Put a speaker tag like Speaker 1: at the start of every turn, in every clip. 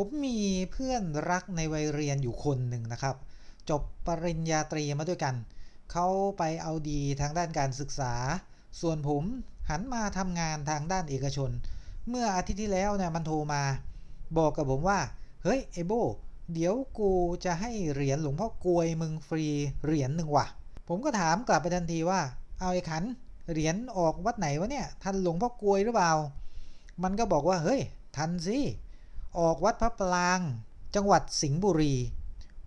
Speaker 1: ผมมีเพื่อนรักในวัยเรียนอยู่คนหนึ่งนะครับ จบปริญญาตรีมาด้วยกัน เขาไปเอาดีทางด้านการศึกษา ส่วนผมหันมาทำงานทางด้านเอกชน เมื่ออาทิตย์ที่แล้วเนี่ยมันโทรมา บอกกับผมว่า เฮ้ยไอโบ เดี๋ยวกูจะให้เหรียญหลวงพ่อกลวยมึงฟรีเหรียญหนึ่งว่ะ ผมก็ถามกลับไปทันทีว่า เอาไอ้ขันเหรียญออกวัดไหนวะเนี่ย ทันหลวงพ่อกลวยหรือเปล่า มันก็บอกว่าเฮ้ย ทันสิ ออกวัดพระปราง จังหวัดสิงห์บุรี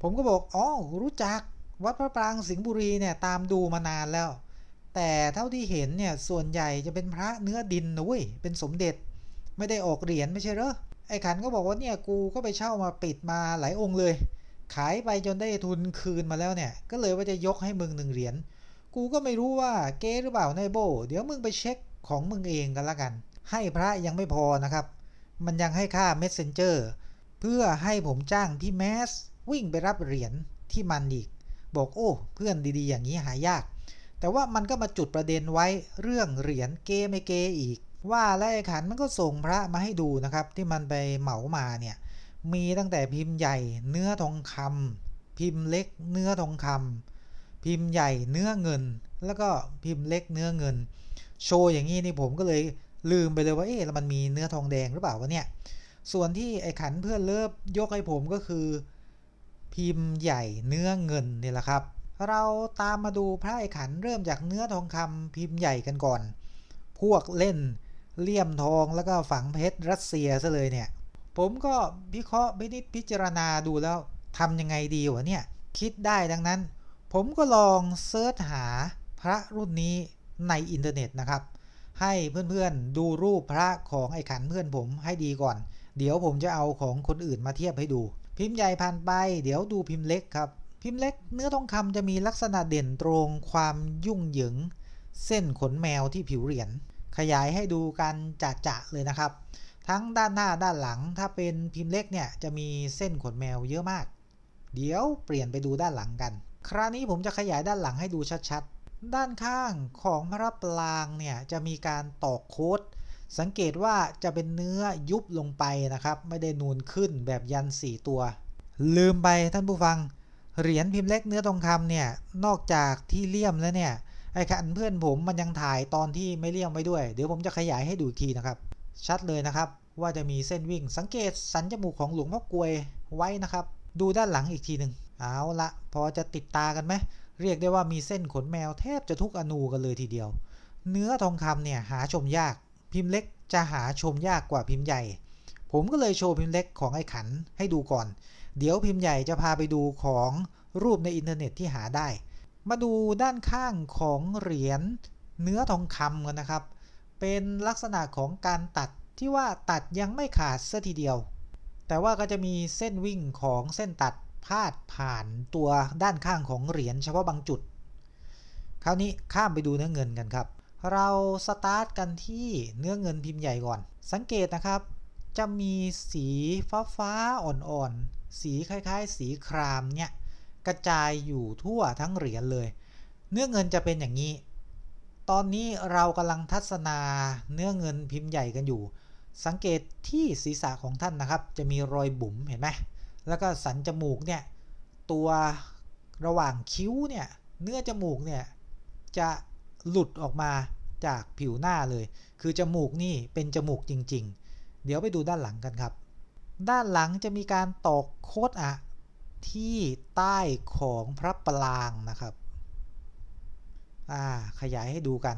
Speaker 1: ผมก็บอกอ๋อรู้จักวัดพระปรางสิงห์บุรีเนี่ยตามดูมานานแล้ว แต่เท่าที่เห็นเนี่ยส่วนใหญ่จะเป็นพระเนื้อดินนะเว้ยเป็นสมเด็จ ไม่ได้ออกเหรียญไม่ใช่เหรอไอ้ขันก็บอกว่าเนี่ยกูก็ไปเช่ามาปิดมาหลายองค์เลย ขายไปจนได้ทุนคืนมาแล้วเนี่ย ก็เลยว่าจะยกให้มึงหนึ่งเหรียญกูก็ไม่รู้ว่าเก๊หรือเปล่านายโบ เดี๋ยวมึงไปเช็คของมึงเองกันละกัน ให้พระยังไม่พอนะครับ มันยังให้ค่า messenger เพื่อให้ผมจ้างพี่แมสวิ่งไปรับเหรียญที่มันอีก บอกโอ้ เพื่อนดีๆ อย่างนี้หายาก แต่ว่ามันก็มาจุดประเด็นไว้เรื่องเหรียญเกไม่เกอีก ว่าและไอ้ขันมันก็ส่งพระมาให้ดูนะครับ ที่มันไปเหมามาเนี่ยมีตั้งแต่พิมพ์ใหญ่เนื้อทองคำพิมพ์เล็กเนื้อทองคำพิมพ์ใหญ่เนื้อเงิน แล้วก็พิมพ์เล็กเนื้อเงิน โชว์อย่างนี้นี่ผมก็เลย ลืมไปเลยว่าเอ๊ะแล้วมันมีเนื้อทองแดงหรือเปล่าวะเนี่ย ส่วนที่ไอ้ขันเพื่อนเลิฟยกให้ผมก็คือ พิมพ์ใหญ่เนื้อเงินนี่แหละครับ เราตามมาดูพระไอ้ขันเริ่มจากเนื้อทองคำพิมพ์ใหญ่กันก่อน พวกเล่นเลี่ยมทองแล้วก็ฝังเพชรรัสเซียซะเลยเนี่ย ผมก็พิเคราะห์พินิจพิจารณาดูแล้วทำยังไงดีวะเนี่ย คิดได้ดังนั้น ผมก็ลองเซิร์ชหาพระรุ่นนี้ในอินเทอร์เน็ตนะครับ ให้เพื่อนๆดูรูปพระของไอ้ขันเพื่อนผมให้ดีก่อน เดี๋ยวผมจะเอาของคนอื่นมาเทียบให้ดู พิมพ์ใหญ่ผ่านไปเดี๋ยวดูพิมพ์เล็กครับ พิมพ์เล็กเนื้อทองคำจะมีลักษณะเด่นตรงความยุ่งเหยิง เส้นขนแมวที่ผิวเหรียญขยายให้ดูกันจะๆเลยนะครับ ทั้งด้านหน้าด้านหลังถ้าเป็นพิมพ์เล็กเนี่ยจะมีเส้นขนแมวเยอะมาก เดี๋ยวเปลี่ยนไปดูด้านหลังกัน คราวนี้ผมจะขยายด้านหลังให้ดูชัดๆ ด้านข้างของพระปรางเนี่ยจะมีการตอกโค้ดสังเกตว่าจะเป็นเนื้อยุบลงไปนะครับ ไม่ได้นูนขึ้นแบบยันสี่ตัว ลืมไปท่านผู้ฟัง เหรียญพิมพ์เล็กเนื้อทองคำเนี่ยนอกจากที่เลี่ยมแล้วเนี่ยไอ้ขันเพื่อนผมมันยังถ่ายตอนที่ไม่เลี่ยมไว้ด้วย เดี๋ยวผมจะขยายให้ดูทีนะครับ ชัดเลยนะครับว่าจะมีเส้นวิ่งสังเกตสันจมูกของหลวงพ่อกลวยไว้นะครับ ดูด้านหลังอีกทีหนึ่ง เอาละพอจะติดตากันไหมเรียกได้ว่ามีเส้นขนแมวแทบจะทุกอนูกันเลยทีเดียว เนื้อทองคำเนี่ยหาชมยาก พิมพ์เล็กจะหาชมยากกว่าพิมพ์ใหญ่ ผมก็เลยโชว์พิมพ์เล็กของไอ้ขันให้ดูก่อน เดี๋ยวพิมพ์ใหญ่จะพาไปดูของรูปในอินเทอร์เน็ตที่หาได้ มาดูด้านข้างของเหรียญเนื้อทองคำกันนะครับ เป็นลักษณะของการตัดที่ว่าตัดยังไม่ขาดเสียทีเดียว แต่ว่าก็จะมีเส้นวิ่งของเส้นตัด พาดผ่านตัวด้านข้างของเหรียญเฉพาะบางจุด คราวนี้ข้ามไปดูเนื้อเงินกันครับ เราสตาร์ทกันที่เนื้อเงินพิมพ์ใหญ่ก่อน สังเกตนะครับ จะมีสีฟ้าฟ้าอ่อนๆ สีคล้ายๆ สีครามเนี่ยกระจายอยู่ทั่วทั้งเหรียญเลย เนื้อเงินจะเป็นอย่างนี้ ตอนนี้เรากำลังทัศนาเนื้อเงินพิมพ์ใหญ่กันอยู่ สังเกตที่ศีรษะของท่านนะครับ จะมีรอยบุ๋มเห็นไหม แล้วก็สันจมูกเนี่ยตัวระหว่างคิ้วเนี่ยเนื้อจมูกเนี่ยจะหลุดออกมาจากผิวหน้าเลย คือจมูกนี่เป็นจมูกจริง ๆ เดี๋ยวไปดูด้านหลังกันครับ ด้านหลังจะมีการตอกโคดอะที่ใต้ของพระปรางนะครับอ่าขยายให้ดูกัน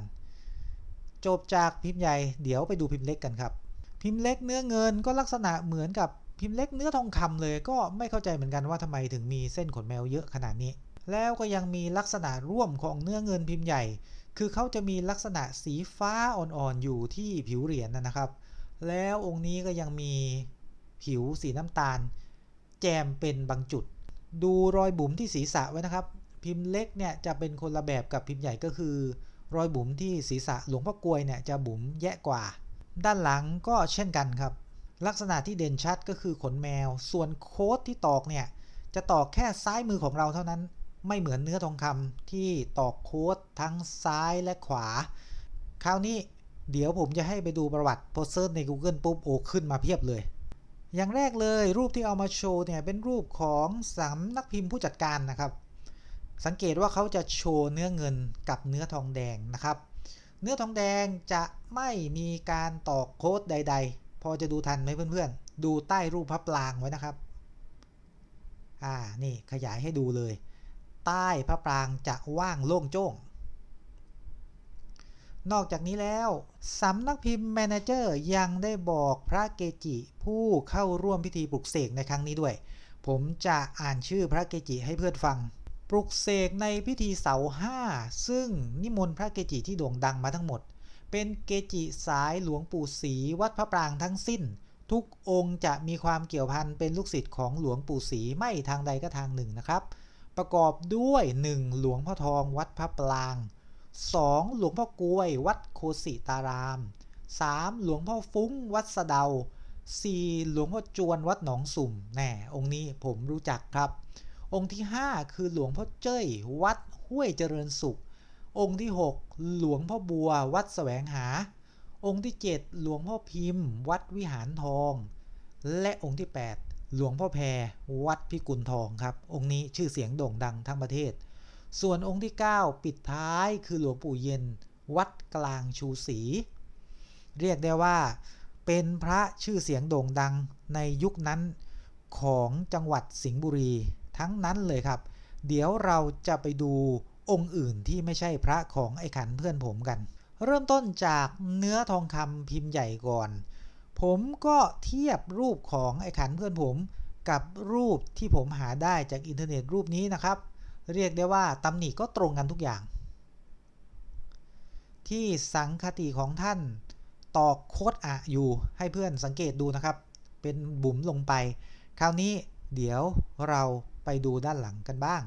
Speaker 1: จบจากพิมพ์ใหญ่เดี๋ยวไปดูพิมพ์เล็กกันครับ พิมพ์เล็กเนื้อเงินก็ลักษณะเหมือนกับ พิมพ์เล็กเนื้อทองคำเลยก็ไม่เข้าใจเหมือนกันว่าทำไมถึงมีเส้นขนแมวเยอะขนาดนี้ แล้วก็ยังมีลักษณะร่วมของเนื้อเงินพิมพ์ใหญ่ คือเขาจะมีลักษณะสีฟ้าอ่อนๆอยู่ที่ผิวเหรียญนนะครับ แล้วองค์นี้ก็ยังมีผิวสีน้ำตาล แจมเป็นบางจุด ดูรอยบุ๋มที่ศีรษะไว้นะครับ พิมพ์เล็กเนี่ยจะเป็นคนละแบบกับพิมพ์ใหญ่ก็คือ รอยบุ๋มที่ศีรษะหลวงพ่อกลวยเนี่ยจะบุ๋มแยะกว่า ด้านหลังก็เช่นกันครับ ลักษณะที่เด่นชัดก็คือขนแมว ส่วนโค้ดที่ตอกเนี่ยจะตอกแค่ซ้ายมือของเราเท่านั้น ไม่เหมือนเนื้อทองคำที่ตอกโค้ดทั้งซ้ายและขวา คราวนี้เดี๋ยวผมจะให้ไปดูประวัติโพสเซอร์ใน Google ปุ๊บโอขึ้นมาเพียบเลย อย่างแรกเลยรูปที่เอามาโชว์เนี่ยเป็นรูปของสำนักพิมพ์ผู้จัดการนะครับ สังเกตว่าเขาจะโชว์เนื้อเงินกับเนื้อทองแดงนะครับ เนื้อทองแดงจะไม่มีการตอกโค้ดใด ๆ พอจะดูทันไหมเพื่อนๆ ดูใต้รูปพระปรางไว้นะครับ อ่า นี่ขยายให้ดูเลย ใต้พระปรางจะว่างโล่งโจ้ง นอกจากนี้แล้วสำนักพิมพ์แมเนเจอร์ยังได้บอกพระเกจิผู้เข้าร่วมพิธีปลุกเสกในครั้งนี้ด้วย ผมจะอ่านชื่อพระเกจิให้เพื่อนฟังปลุกเสกในพิธีเสาห้าซึ่งนิมนต์พระเกจิที่โด่งดังมาทั้งหมด เป็นเกจิสายหลวงปู่ศรีวัดพระปรางทั้งสิ้น ทุกองค์จะมีความเกี่ยวพันเป็นลูกศิษย์ของหลวงปู่ศรีไม่ทางใดก็ทางหนึ่งนะครับ ประกอบด้วย 1. หลวงพ่อทองวัดพระปราง 2. หลวงพ่อกล้วยวัดโคสิตาราม 3. หลวงพ่อฟุ้งวัดสะเดา 4. หลวงพ่อจวนวัดหนองสุ่มแน่องค์นี้ผมรู้จักครับ องค์ที่ 5 คือหลวงพ่อเจ้ยวัดห้วยเจริญสุข องค์ที่ 6 หลวงพ่อบัววัดแสวงหา องค์ที่ 7 หลวงพ่อพิมพ์ วัดวิหารทอง และองค์ที่ 8 หลวงพ่อแพรวัดพิกุลทองครับ องค์นี้ชื่อเสียงโด่งดังทั้งประเทศ ส่วนองค์ที่ 9 ปิดท้ายคือหลวงปู่เย็น วัดกลางชูศรีเรียกได้ว่าเป็นพระชื่อเสียงโด่งดังในยุคนั้นของจังหวัดสิงห์บุรีทั้งนั้นเลยครับ เดี๋ยวเราจะไปดู องค์อื่นที่ไม่ใช่พระของไอ้ขันเพื่อนผมกัน เริ่มต้นจากเนื้อทองคำพิมพ์ใหญ่ก่อน ผมก็เทียบรูปของไอ้ขันเพื่อนผม กับรูปที่ผมหาได้จากอินเทอร์เน็ตรูปนี้นะครับ เรียกได้ว่าตำหนิก็ตรงกันทุกอย่าง ที่สังคติของท่านตอกโคดอะอยู่ให้เพื่อนสังเกตดูนะครับ เป็นบุ๋มลงไป คราวนี้เดี๋ยวเราไปดูด้านหลังกันบ้าง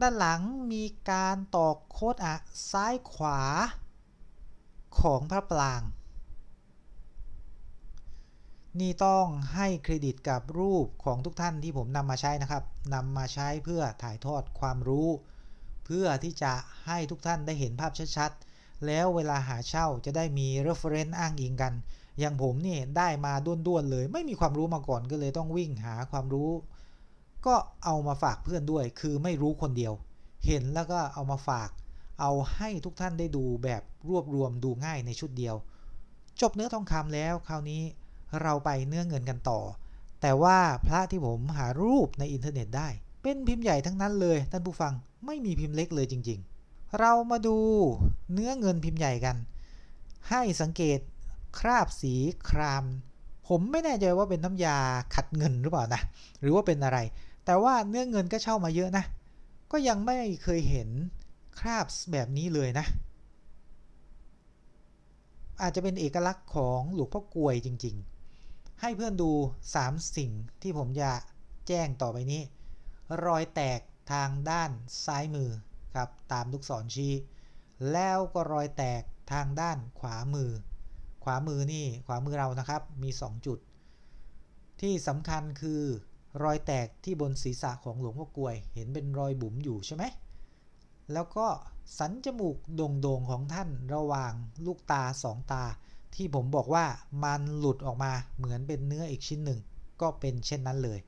Speaker 1: ด้านหลังมีการตอกโคดอะซ้ายขวาของพระปราง นี่ต้องให้เครดิตกับรูปของทุกท่านที่ผมนำมาใช้นะครับนำมาใช้เพื่อถ่ายทอดความรู้ เพื่อที่จะให้ทุกท่านได้เห็นภาพชัดๆ แล้วเวลาหาเช่าจะได้มี reference อ้างอิงกัน อย่างผมนี่ได้มาด้วนๆเลย ไม่มีความรู้มาก่อนก็เลยต้องวิ่งหาความรู้ ก็เอามาฝากเพื่อนด้วย คือไม่รู้คนเดียว เห็นแล้วก็เอามาฝาก เอาให้ทุกท่านได้ดูแบบรวบรวมดูง่ายในชุดเดียว จบเนื้อทองคำแล้วคราวนี้เราไปเนื้อเงินกันต่อ แต่ว่าพระที่ผมหารูปในอินเทอร์เน็ตได้ เป็นพิมพ์ใหญ่ทั้งนั้นเลย ท่านผู้ฟังไม่มีพิมพ์เล็กเลยจริง ๆ เรามาดูเนื้อเงินพิมพ์ใหญ่กัน ให้สังเกตคราบสีคราม ผมไม่แน่ใจว่าเป็นน้ำยาขัดเงินหรือเปล่านะ หรือว่าเป็นอะไร แต่ว่าเนื้อเงินก็เช่ามาเยอะนะ ก็ยังไม่เคยเห็นคราบแบบนี้เลยนะ อาจจะเป็นเอกลักษณ์ของหลวงพ่อกวยจริง ๆ ให้เพื่อนดู 3 สิ่งที่ผมจะแจ้งต่อไปนี้ รอยแตกทางด้านซ้ายมือครับตามลูกศรชี้ แล้วก็รอยแตกทางด้านขวามือ ขวามือนี่ขวามือเรานะครับมี 2 จุด ที่สำคัญคือ รอยแตกที่บนศีรษะของหลวงพ่อกลวย เห็นเป็นรอยบุ๋มอยู่ใช่ไหม แล้วก็สันจมูกโด่งๆของท่านระหว่างลูกตาสองตา ที่ผมบอกว่ามันหลุดออกมาเหมือนเป็นเนื้ออีกชิ้นหนึ่ง ก็เป็นเช่นนั้นเลย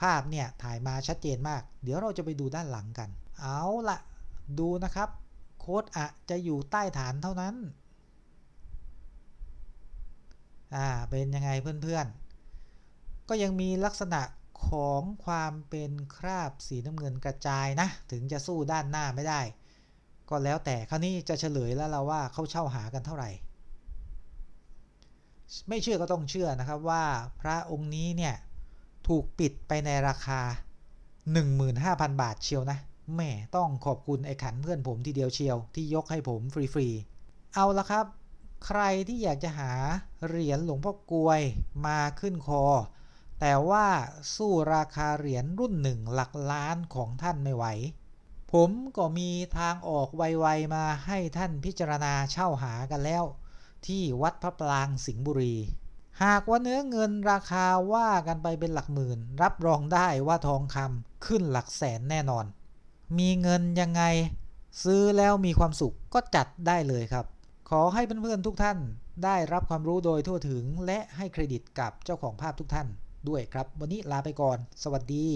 Speaker 1: ภาพเนี่ยถ่ายมาชัดเจนมาก เดี๋ยวเราจะไปดูด้านหลังกัน เอาละดูนะครับ โค้ดอะจะอยู่ใต้ฐานเท่านั้น อ่าเป็นยังไงเพื่อนๆก็ยังมีลักษณะ ของความเป็นคราบสีน้ำเงินกระจายนะ ถึงจะสู้ด้านหน้าไม่ได้ ก็แล้วแต่คราวนี้จะเฉลยแล้วเราว่าเขาเช่าหากันเท่าไหร่ ไม่เชื่อก็ต้องเชื่อนะครับว่าพระองค์นี้เนี่ย ถูกปิดไปในราคา 15,000 บาทเชียวนะแหมต้องขอบคุณไอ้ขันเพื่อนผมทีเดียวเชียว ที่ยกให้ผมฟรีๆเอาละครับ ใครที่อยากจะหาเหรียญหลวงพ่อกลวยมาขึ้นคอ แต่ว่าสู้ราคาเหรียญรุ่นหนึ่งหลักล้านของท่านไม่ไหว ผมก็มีทางออกไวๆมาให้ท่านพิจารณาเช่าหากันแล้ว ที่วัดพระปรางสิงห์บุรี หากว่าเนื้อเงินราคาว่ากันไปเป็นหลักหมื่น รับรองได้ว่าทองคำขึ้นหลักแสนแน่นอน มีเงินยังไง ซื้อแล้วมีความสุขก็จัดได้เลยครับ ขอให้เพื่อนๆทุกท่านได้รับความรู้โดยทั่วถึงและให้เครดิตกับเจ้าของภาพทุกท่าน ด้วยครับ วันนี้ลาไปก่อน สวัสดี